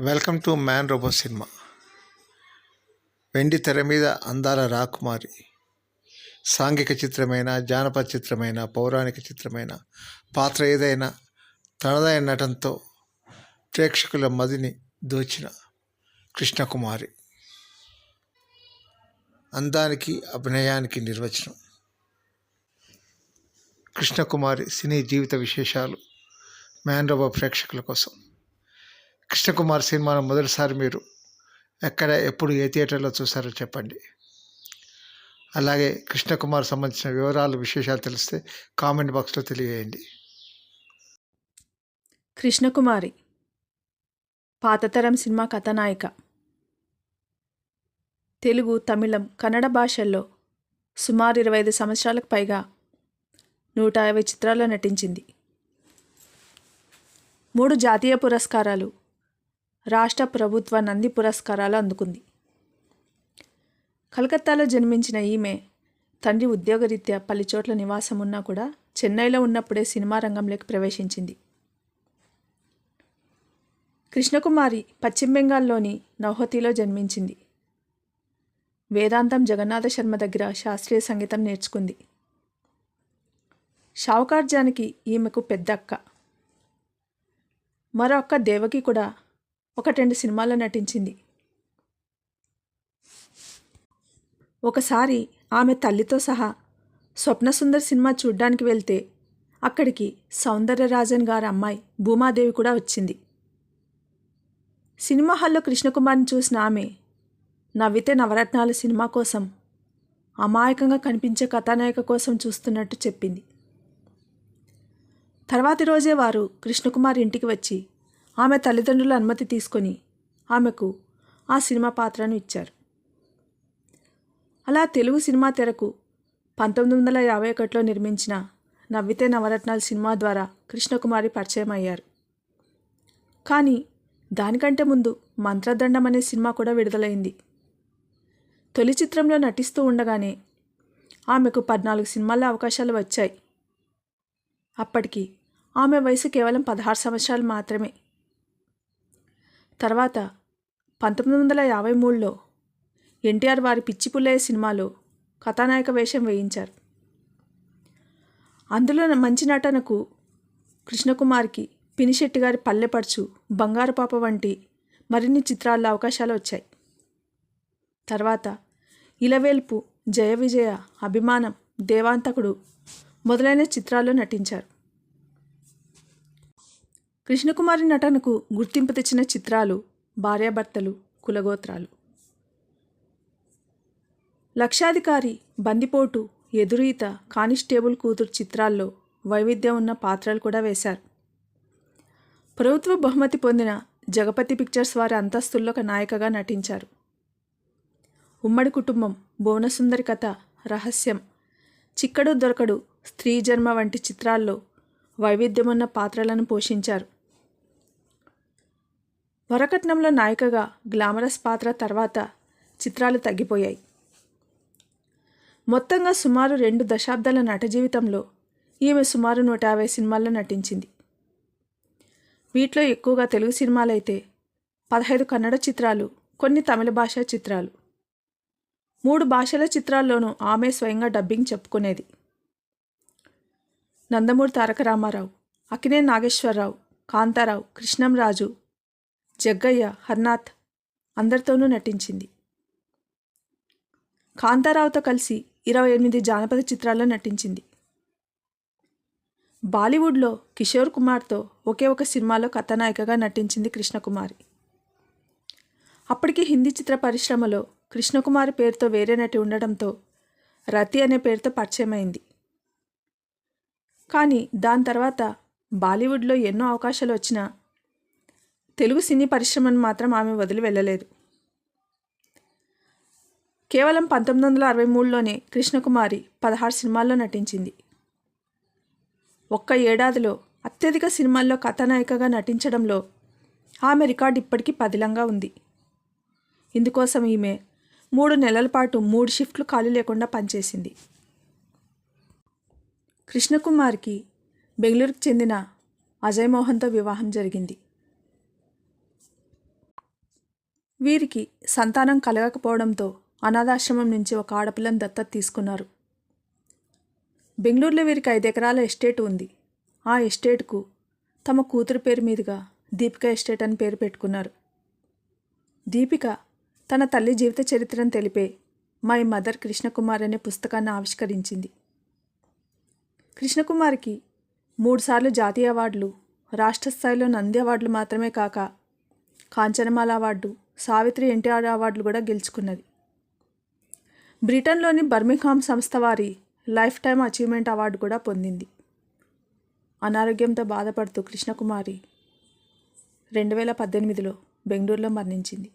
Welcome to man robo cinema. వెండి తెర మీద అందాల రాకుమారి. సాంఘిక చిత్రమైన జానపద చిత్రమైన పౌరాణిక చిత్రమైన పాత్ర ఏదైనా తనదైన నటనతో ప్రేక్షకుల మదిని దోచిన కృష్ణకుమారి. అందానికి అభినయానికి నిర్వచనం. కృష్ణకుమారి సినీ జీవిత విశేషాలు మ్యాన్ రోబో ప్రేక్షకుల కోసం. కృష్ణకుమార్ సినిమాను మొదటిసారి మీరు ఎక్కడ ఎప్పుడు ఏ థియేటర్లో చూసారో చెప్పండి. అలాగే కృష్ణకుమార్ సంబంధించిన వివరాలు విశేషాలు తెలిస్తే కామెంట్ బాక్స్లో తెలియజేయండి. కృష్ణకుమారి పాతతరం సినిమా కథానాయిక. తెలుగు తమిళం కన్నడ భాషల్లో సుమారు ఇరవై ఐదు సంవత్సరాలకు పైగా నూట యాభై చిత్రాల్లో నటించింది. మూడు జాతీయ పురస్కారాలు రాష్ట్ర ప్రభుత్వ నంది పురస్కారాలు అందుకుంది. కలకత్తాలో జన్మించిన ఈమె తండ్రి ఉద్యోగరీత్యా పలు చోట్ల నివాసం ఉన్నా కూడా చెన్నైలో ఉన్నప్పుడే సినిమా రంగంలోకి ప్రవేశించింది. కృష్ణకుమారి పశ్చిమ బెంగాల్లోని నౌహతిలో జన్మించింది. వేదాంతం జగన్నాథ శర్మ దగ్గర శాస్త్రీయ సంగీతం నేర్చుకుంది. షావుకార్జానికి ఈమెకు పెద్ద అక్క మరో అక్క దేవకి కూడా ఒకటి రెండు సినిమాల్లో నటించింది. ఒకసారి ఆమె తల్లితో సహా స్వప్నసుందర్ సినిమా చూడ్డానికి వెళ్తే అక్కడికి సౌందర్యరాజన్ గారి అమ్మాయి భూమాదేవి కూడా వచ్చింది. సినిమా హాల్లో కృష్ణకుమార్ని చూసిన ఆమె నవ్వితే నవరత్నాల సినిమా కోసం అమాయకంగా కనిపించే కథానాయిక కోసం చూస్తున్నట్టు చెప్పింది. తర్వాతి రోజే వారు కృష్ణకుమార్ ఇంటికి వచ్చి ఆమె తల్లిదండ్రుల అనుమతి తీసుకొని ఆమెకు ఆ సినిమా పాత్రను ఇచ్చారు. అలా తెలుగు సినిమా తెరకు పంతొమ్మిది వందల యాభై ఒకటిలో నిర్మించిన నవ్వితే నవరత్నాలు సినిమా ద్వారా కృష్ణకుమారి పరిచయం అయ్యారు కానీ దానికంటే ముందు మంత్రదండం అనే సినిమా కూడా విడుదలైంది. తొలి చిత్రంలో నటిస్తూ ఉండగానే ఆమెకు పద్నాలుగు సినిమాల్లో అవకాశాలు వచ్చాయి. అప్పటికి ఆమె వయసు కేవలం పదహారు సంవత్సరాలు మాత్రమే. తర్వాత పంతొమ్మిది వందల యాభై మూడులో ఎన్టీఆర్ వారి పిచ్చి పుల్లయ్య సినిమాలో కథానాయక వేషం వేయించారు. అందులో మంచి నటనకు కృష్ణకుమార్కి పినిశెట్టి గారి పల్లెపడుచు బంగారు పాప వంటి మరిన్ని చిత్రాల్లో అవకాశాలు వచ్చాయి. తర్వాత ఇలవేల్పు జయ విజయ అభిమానం దేవాంతకుడు మొదలైన చిత్రాల్లో నటించారు. కృష్ణకుమారి నటనకు గుర్తింపు తెచ్చిన చిత్రాలు భార్యాభర్తలు కులగోత్రాలు. లక్షాధికారి బందిపోటు ఎదురీత కానిస్టేబుల్ కూతురు చిత్రాల్లో వైవిధ్యం ఉన్న పాత్రలు కూడా వేశారు. ప్రభుత్వ బహుమతి పొందిన జగపతి పిక్చర్స్ వారి అంతస్తుల్లో ఒక నాయికగా నటించారు. ఉమ్మడి కుటుంబం భువనసుందరి కథ రహస్యం చిక్కడు దొరకడు స్త్రీ జన్మ వంటి చిత్రాల్లో వైవిధ్యమున్న పాత్రలను పోషించారు. వరకట్నంలో నాయికగా గ్లామరస్ పాత్ర తర్వాత చిత్రాలు తగ్గిపోయాయి. మొత్తంగా సుమారు రెండు దశాబ్దాల నట జీవితంలో ఈమె సుమారు నూట యాభై సినిమాల్లో నటించింది. వీటిలో ఎక్కువగా తెలుగు సినిమాలైతే పదహైదు కన్నడ చిత్రాలు కొన్ని తమిళ భాషా చిత్రాలు. మూడు భాషల చిత్రాల్లోనూ ఆమె స్వయంగా డబ్బింగ్ చెప్పుకునేది. నందమూరి తారక రామారావు అకినే నాగేశ్వరరావు కాంతారావు కృష్ణంరాజు జగ్గయ్య హర్నాథ్ అందరితోనూ నటించింది. కాంతారావుతో కలిసి ఇరవై ఎనిమిది జానపద చిత్రాల్లో నటించింది. బాలీవుడ్లో కిషోర్ కుమార్తో ఒకే ఒక సినిమాలో కథానాయికగా నటించింది కృష్ణకుమారి. అప్పటికి హిందీ చిత్ర పరిశ్రమలో కృష్ణకుమారి పేరుతో వేరే నటి ఉండడంతో రతి అనే పేరుతో పరిచయమైంది. కానీ దాని తర్వాత బాలీవుడ్లో ఎన్నో అవకాశాలు వచ్చినా తెలుగు సినీ పరిశ్రమను మాత్రం ఆమె వదిలి వెళ్ళలేదు. కేవలం పంతొమ్మిది వందల అరవై మూడులోనే కృష్ణకుమారి పదహారు సినిమాల్లో నటించింది. ఒక్క ఏడాదిలో అత్యధిక సినిమాల్లో కథానాయికగా నటించడంలో ఆమె రికార్డు ఇప్పటికీ పదిలంగా ఉంది. ఇందుకోసం ఈమె మూడు నెలల పాటు మూడు షిఫ్ట్లు ఖాళీ లేకుండా పనిచేసింది. కృష్ణకుమార్కి బెంగళూరుకు చెందిన అజయ్ మోహన్తో వివాహం జరిగింది. వీరికి సంతానం కలగకపోవడంతో అనాథాశ్రమం నుంచి ఒక ఆడపిల్లని దత్తత తీసుకున్నారు. బెంగళూరులో వీరికి ఐదు ఎకరాల ఎస్టేట్ ఉంది. ఆ ఎస్టేట్కు తమ కూతురు పేరు మీదుగా దీపిక ఎస్టేట్ అని పేరు పెట్టుకున్నారు. దీపిక తన తల్లి జీవిత చరిత్రను తెలిపే మై మదర్ కృష్ణకుమార్ అనే పుస్తకాన్ని ఆవిష్కరించింది. కృష్ణకుమార్కి మూడుసార్లు జాతీయ అవార్డులు రాష్ట్ర స్థాయిలో నంది అవార్డులు మాత్రమే కాక కాంచనమాల అవార్డు సావిత్రి ఎన్టీఆర్ అవార్డులు కూడా గెలుచుకున్నది. బ్రిటన్లోని బర్మింగ్హామ్ సంస్థ వారి లైఫ్ టైం అచీవ్మెంట్ అవార్డు కూడా పొందింది. అనారోగ్యంతో బాధపడుతూ కృష్ణకుమారి రెండు వేల పద్దెనిమిదిలో బెంగళూరులో మరణించింది.